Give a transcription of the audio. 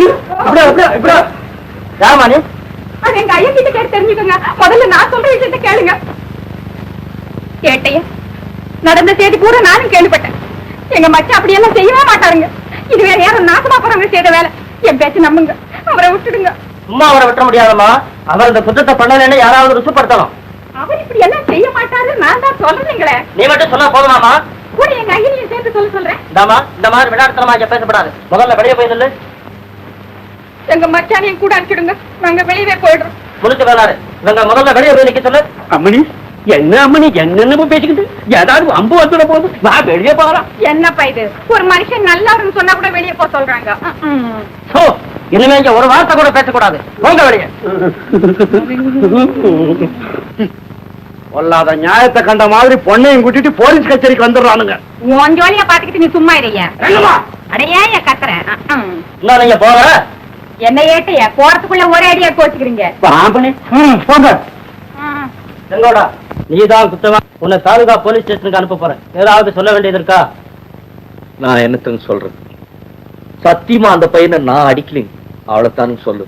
நீ? அது எங்க ஐயன் கிட்ட கேட்டு தெரிஞ்சுக்கோங்க. முதல்ல நான் சொல்ற விஷயத்த கேளுங்க. கேட்டையா நடந்த செய்தி பூரா நானும் கேள்விப்பட்டேன். எங்க மச்சான் அப்படி எல்லாம் செய்யவே மாட்டாருங்க. இது வேற யாரும் நாசமா போறவங்க செய்த வேலை. என் பேச்சு நம்புங்க. அவரை விட்டுடுங்க. சும்மா அவரை விட்ட முடியாதம்மா. அவர் இந்த குற்றத்தை பண்ணலன்னு யாராவது ருசுப்படுத்தணும். அவர் இப்படி எல்லாம் செய்ய மாட்டாரு நான் தான் சொல்றீங்களே நீ மட்டும் சொன்னா போதுமாமா கூட எங்க சேர்த்து சொல்ல சொல்றேன்? இந்தாமா இந்த மாதிரி விளையாட்டுத்தனமா இங்க பேசப்படாது. முதல்ல வெளியே போய் நில்லு. எங்க மச்சானையும் கூட அனுப்பிடுங்க. நாங்க வெளியவே போயிடுறோம். முடிச்சு வேளாரு இவங்க முதல்ல வெளியே போய் நிக்க சொல்லு. அம்மணி என்ன அம்மணி என்னென்ன பேசிக்கிட்டு? ஏதாவது அம்பு வந்துட போகுது. நான் வெளியே போகலாம். என்னப்பா இது? ஒரு மனுஷன் நல்லவருன்னு சொன்னா கூட வெளியே போக சொல்றாங்க. சோ இனிமே இங்க ஒரு வார்த்தை கூட பேசக்கூடாது. போங்க வெளியே. பொல்லாத நியாயத்தை கண்ட மாதிரி பொண்ணையும் கூட்டிட்டு போலீஸ் கச்சேரிக்கு வந்துடுறானுங்க. உன் ஜோலிய பாத்துக்கிட்டு நீ சும்மா என்னம்மா? அடையா ஏன் கத்துறேன் நீங்க போக என்ன ஏட்டையா போறதுக்குள்ள ஒரே அடியா கோச்சுக்கிறீங்க போங்க. செங்கோடா நீதான் குத்தமா உன்னை தாலுகா போலீஸ் ஸ்டேஷனுக்கு அனுப்ப போறேன். ஏதாவது சொல்ல வேண்டியது இருக்கா? நான் என்னத்தன்னு சொல்றது? சத்தியமா அந்த பையனை நான் அடிக்கலைங்க. அவ்வளவுதான் சொல்லு.